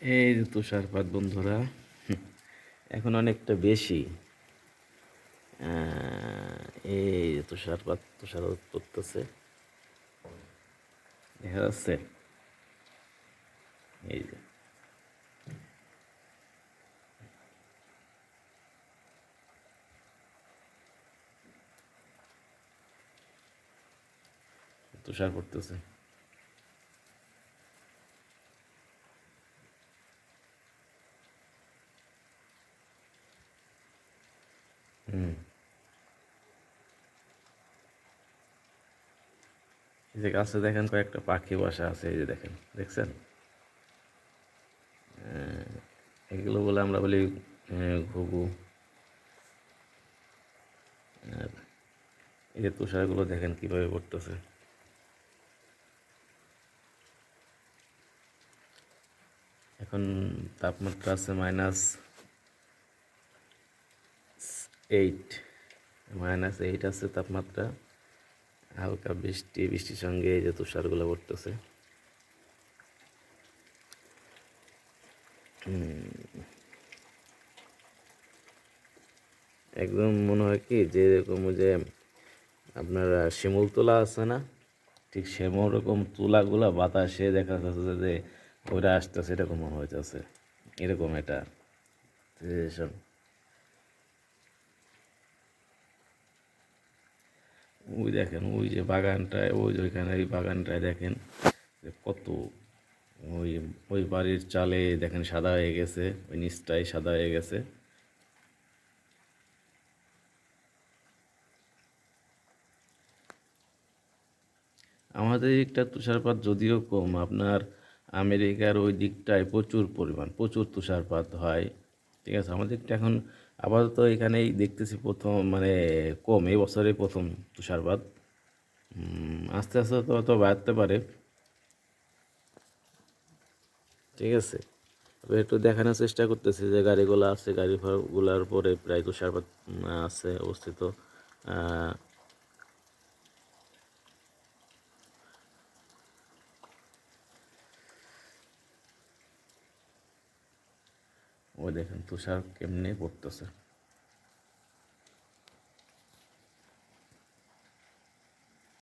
এই যে তুষারপাত বন্ধুরা। এখন অনেকটা বেশি। এই যে তুষারপাত তুষারপাত করতেছে দেখা যাচ্ছে? এই যে। তুষার পড়তেছে। এই যে গাছে দেখেন কয়েকটা পাখি বসা আছে, এই যে দেখেন, দেখছেন? এগুলো বলে আমরা বলি ঘুঘু। এই যে তুষারগুলো দেখেন কীভাবে পড়তেছে। এখন তাপমাত্রা আছে মাইনাস এইট মাইনাস এইট আছে তাপমাত্রা, হালকা বৃষ্টি, বৃষ্টির সঙ্গে এই যে তুষারগুলো পড়তেছে। একদম মনে হয় কি যে এরকম ওই যে আপনার শিমুল তোলা আছে না, ঠিক সেমন রকম তুলাগুলা বাতাসে দেখা যাচ্ছে যে ওইটা আসতেছে, এরকম মনে হইতেছে। এরকম এটা। situation। ওই দেখেন, ওই যে বাগানটায়, ওই ওইখানে ওই বাগানটায় দেখেন যে কত ওই ওই বাড়ির চালে দেখেন সাদা হয়ে গেছে, ওই নিচটাই সাদা হয়ে গেছে। আমাদের দিকটা তুষারপাত যদিও কম, আপনার আমেরিকার ওই দিকটায় প্রচুর পরিমাণ, প্রচুর তুষারপাত হয়। ঠিক আছে আমাদেরটা এখন আপাতত এখানেই দেখতেছি প্রথম মানে কম, এই বছরে প্রথম তুষারপাত। আস্তে আস্তে তো অত বাড়তে পারে। ঠিক আছে, তবে একটু দেখানোর চেষ্টা করতেছি যে গাড়িগুলো আছে গাড়ি গাড়িগুলোর উপরে প্রায় তুষারপাত আছে অবস্থিত। ওই দেখেন তুষার কেমনে পড়তেছে।